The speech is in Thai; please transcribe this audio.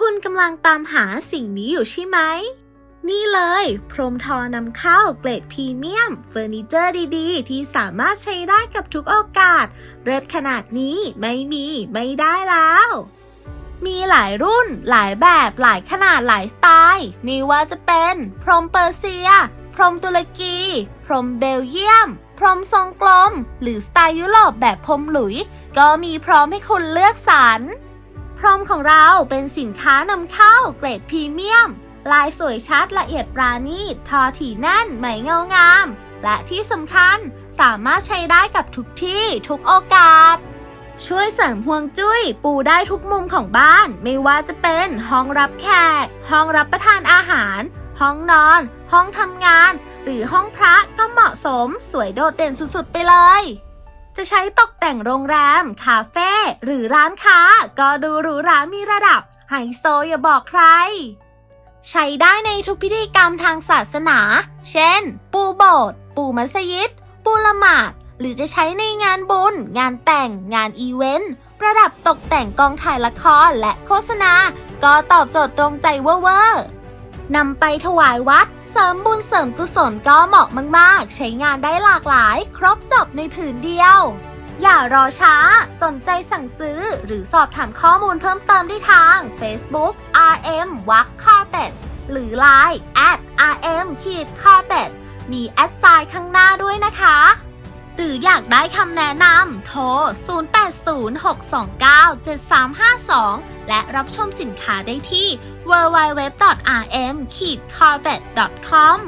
คุณกำลังตามหาสิ่งนี้อยู่ใช่ไหม นี่เลย พรมทอนำเข้าเกรดพรีเมียม เฟอร์นิเจอร์ดีๆ ที่สามารถใช้ได้กับทุกโอกาส เลิศขนาดนี้ไม่มีไม่ได้แล้ว มีหลายรุ่น หลายแบบ หลายขนาดหลายสไตล์ไม่ว่าจะเป็น พรมเปอร์เซีย พรมตุรกี พรมเบลเยียม พรมทรงกลม หรือสไตล์ยุโรปแบบพรมหลุย ก็มีพร้อมให้คุณเลือกสรร รมของเราเป็นสินค้านำเข้าเกรดพรีเมียม ลายสวยชัดละเอียดปราณีต ทอถี่แน่นไหมเงางาม และที่สำคัญสามารถใช้ได้กับทุกที่ ทุกโอกาส ช่วยเสริมห่วงจุ้ย ปูได้ทุกมุมของบ้าน ไม่ว่าจะเป็นห้องรับแขก ห้องรับประทานอาหาร ห้องนอน ห้องทำงาน หรือห้องพระก็เหมาะสม สวยโดดเด่นสุดๆไปเลย จะใช้ตกแต่งโรงแรม คาเฟ่ หรือร้านค้า ก็ดูหรูหรามีระดับ ไฮโซอย่าบอกใคร ใช้ได้ในทุกพิธีกรรมทางศาสนา เช่น ปูโบสถ์ปูมัสยิด ปูละหมาด หรือจะใช้ในงานบุญ งานแต่ง งานอีเวนต์ ประดับตกแต่งกองถ่ายละครและโฆษณา ก็ตอบโจทย์ตรงใจเวอร์ นำไปถวายวัด เสริมบุญเสริมกุศลก็เหมาะมาก ๆ ใช้งานได้หลากหลาย ครบจบในผืนเดียว อย่ารอช้า สนใจสั่งซื้อหรือสอบถามข้อมูลเพิ่มเติมได้ทาง Facebook RM Walk Carpet หรือ Line at @rm.carpet มีแอดไซน์ข้างหน้าด้วยนะคะ รืออยากได้คำแนะนำโทร 0806297352 และรับชมสินค้าได้ที่ www.rm-carpet.com